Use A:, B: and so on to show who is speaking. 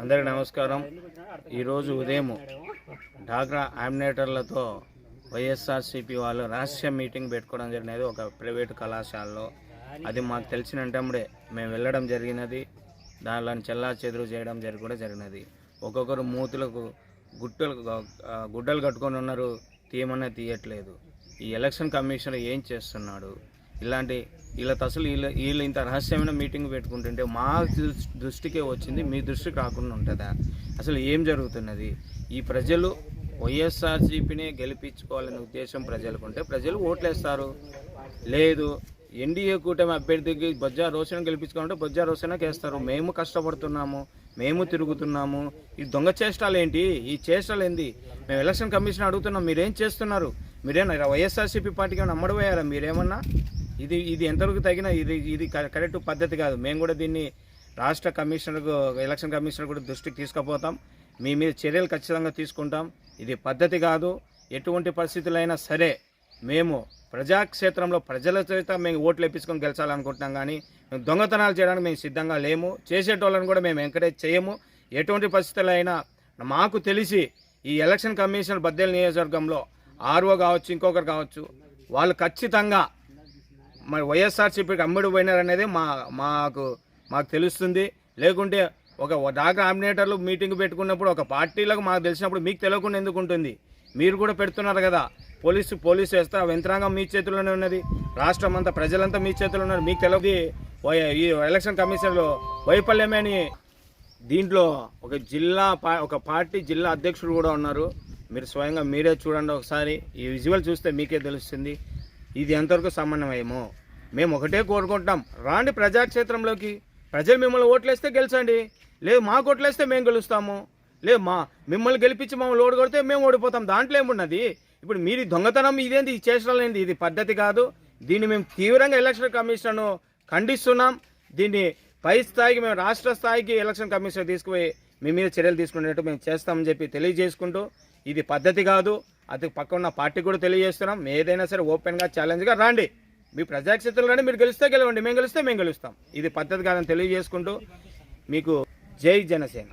A: అందరికి నమస్కారం. ఈరోజు ఉదయం డాక్రా ఆమినేటర్లతో వైఎస్ఆర్సీపీ వాళ్ళు రహస్య మీటింగ్ పెట్టుకోవడం జరిగినది ఒక ప్రైవేట్ కళాశాలలో. అది మాకు తెలిసినట్టంబడే మేము వెళ్ళడం జరిగినది. దానిలో చెల్లా చెదురు చేయడం జరిగి కూడా జరిగినది. ఒక్కొక్కరు మూతులకు గుట్టలు గుడ్డలు కట్టుకొని ఉన్నారు. తీయమన్నా తీయట్లేదు. ఈ ఎలక్షన్ కమిషనర్ ఏం చేస్తున్నాడు? ఇలాంటి వీళ్ళతో అసలు వీళ్ళ వీళ్ళు ఇంత రహస్యమైన మీటింగ్ పెట్టుకుంటుంటే మా దృష్టికే వచ్చింది మీ దృష్టికి రాకుండా ఉంటుందా? అసలు ఏం జరుగుతున్నది? ఈ ప్రజలు వైఎస్ఆర్సీపీనే గెలిపించుకోవాలనే ఉద్దేశం ప్రజలకు ఉంటే ప్రజలు ఓట్లేస్తారు. లేదు ఎన్డీఏ కూటమి అభ్యర్థికి బొజ్జా రోషణ గెలిపించుకోవాలంటే బొజ్జా రోషణకి వేస్తారు మేము కష్టపడుతున్నాము మేము తిరుగుతున్నాము. ఈ దొంగ చేష్టాలు ఏంటి ఈ చేష్టాలు ఏంది మేము ఎలక్షన్ కమిషన్ అడుగుతున్నాం మీరేం చేస్తున్నారు? మీరేనా వైఎస్ఆర్సీపీ పార్టీకి ఏమైనా అమ్మడిపోయారా మీరేమన్నా? ఇది ఇది ఎంతవరకు తగిన ఇది ఇది కరెక్ట్ పద్ధతి కాదు. మేము కూడా దీన్ని రాష్ట్ర కమిషనర్కు ఎలక్షన్ కమిషనర్ కూడా దృష్టికి తీసుకుపోతాం. మీ మీద చర్యలు ఖచ్చితంగా తీసుకుంటాం. ఇది పద్ధతి కాదు. ఎటువంటి పరిస్థితులైనా సరే మేము ప్రజాక్షేత్రంలో ప్రజల చేత మేము ఓట్లు వేపించుకొని గెలిచాలనుకుంటున్నాం కానీ మేము దొంగతనాలు చేయడానికి మేము సిద్ధంగా లేము. చేసేటోళ్ళని కూడా మేము ఎంకరేజ్ చేయము. ఎటువంటి పరిస్థితులైనా మాకు తెలిసి ఈ ఎలక్షన్ కమిషన్ బద్దెల నియోజకవర్గంలో ఆర్ఓ కావచ్చు ఇంకొకరు కావచ్చు వాళ్ళు ఖచ్చితంగా మరి వైఎస్ఆర్సీపీకి అమ్ముడు పోయినారనేది మా మాకు మాకు తెలుస్తుంది. లేకుంటే ఒక డాక్టర్ ఆమినేటర్లు మీటింగ్ పెట్టుకున్నప్పుడు ఒక పార్టీలకు మాకు తెలిసినప్పుడు మీకు తెలియకుండా ఎందుకు ఉంటుంది? మీరు కూడా పెడుతున్నారు కదా. పోలీసు పోలీసు వేస్తే యంత్రాంగం మీ చేతిలోనే ఉన్నది. రాష్ట్రం అంతా ప్రజలంతా మీ చేతుల్లో ఉన్నారు మీకు తెలియదు. ఈ ఎలక్షన్ కమిషన్లో వైఫల్యమే అని దీంట్లో ఒక జిల్లా పా- ఒక పార్టీ జిల్లా అధ్యక్షుడు కూడా ఉన్నారు. మీరు స్వయంగా మీరే చూడండి ఒకసారి. ఈ విజువల్ చూస్తే మీకే తెలుస్తుంది. ఇది ఎంతవరకు సమన్వయమో మేము ఒకటే కోరుకుంటాం రాండి ప్రజాక్షేత్రంలోకి. ప్రజలు మిమ్మల్ని ఓట్లేస్తే గెలిచండి. లేదు మాకు ఓట్లేస్తే మేము గెలుస్తాము. లేదు మా మిమ్మల్ని గెలిపించి మమ్మల్ని ఓడి కొడితే మేము ఓడిపోతాం. దాంట్లో ఏమున్నది ఇప్పుడు మీరు దొంగతనం ఇదేంది? ఈ చేసడం ఇది పద్ధతి కాదు. దీన్ని మేము తీవ్రంగా ఎలక్షన్ కమిషన్ను ఖండిస్తున్నాం. దీన్ని పై స్థాయికి మేము రాష్ట్ర స్థాయికి ఎలక్షన్ కమిషన్ తీసుకుపోయి మీ మీద చర్యలు తీసుకునేటట్టు మేము చేస్తామని చెప్పి తెలియజేసుకుంటూ ఇది పద్ధతి కాదు. అది పక్క ఉన్న పార్టీ కూడా తెలియజేస్తున్నాం. ఏదైనా సరే ఓపెన్గా ఛాలెంజ్గా రాండి. మీ ప్రజాక్షేత్రంలో రండి మీరు గెలిస్తే గెలవండి మేము గెలిస్తే మేము గెలుస్తాం. ఇది పద్ధతి కాదని తెలియజేసుకుంటూ మీకు జై జనసేన.